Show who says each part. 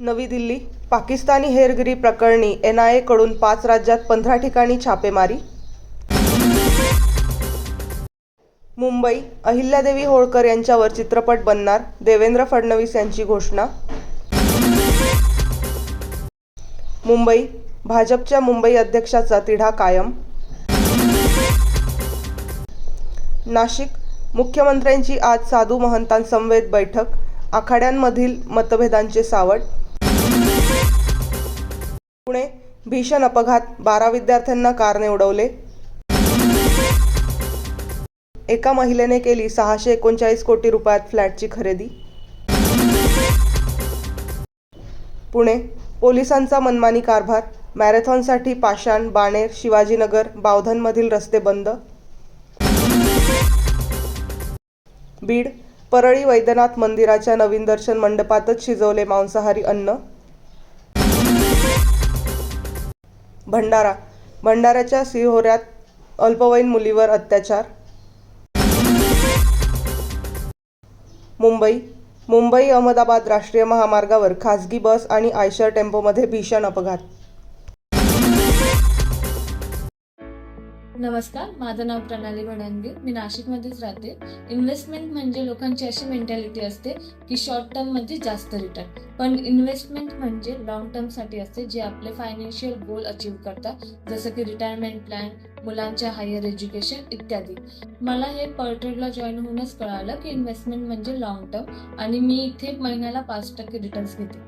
Speaker 1: नवी दिल्ली पाकिस्तानी हेरगिरी प्रकरणी एन आय एकडून पाच राज्यात पंधरा ठिकाणी छापेमारी. मुंबई अहिल्यादेवी होळकर यांच्यावर चित्रपट बनणार देवेंद्र फडणवीस यांची घोषणा. मुंबई भाजपच्या मुंबई अध्यक्षाचा तिढा कायम. नाशिक मुख्यमंत्र्यांची आज साधू महंतांसमवेत बैठक आखाड्यांमधील मतभेदांचे सावट. पुणे भीषण अपघात बारा विद्यार्थ्यांना कारने उडवले. एका महिलेने केली सहाशे एकोणचाळीस कोटी रुपयात फ्लॅटची खरेदी. पुणे पोलिसांचा मनमानी कारभार मॅरेथॉनसाठी पाषाण बाणेर शिवाजीनगर बावधनमधील रस्ते बंद. बीड परळी वैद्यनाथ मंदिराच्या नवीन दर्शन मंडपातच शिजवले मांसाहारी अन्न. भंडारा. भंडाऱ्याच्या सिहोऱ्यात अल्पवयीन मुलीवर अत्याचार. मुंबई. मुंबई अहमदाबाद राष्ट्रीय महामार्गावर खासगी बस आणि आयशर टेम्पोमध्ये भीषण अपघात.
Speaker 2: नमस्कार माझं नाव प्रणाली भणांगे मी नाशिकमध्येच राहते. इन्व्हेस्टमेंट म्हणजे लोकांची अशी मेंटॅलिटी असते की शॉर्ट टर्म म्हणजे जास्त रिटर्न पण इन्व्हेस्टमेंट म्हणजे लॉंग टर्मसाठी असते जे आपले फायनान्शियल गोल अचीव करतात जसं की रिटायरमेंट प्लॅन मुलांच्या हायर एज्युकेशन इत्यादी. मला हे पर्ट्रेडला जॉईन होऊनच कळालं की इन्व्हेस्टमेंट म्हणजे लॉंग टर्म आणि मी इथे महिन्याला पाच टक्के रिटर्न्स घेते.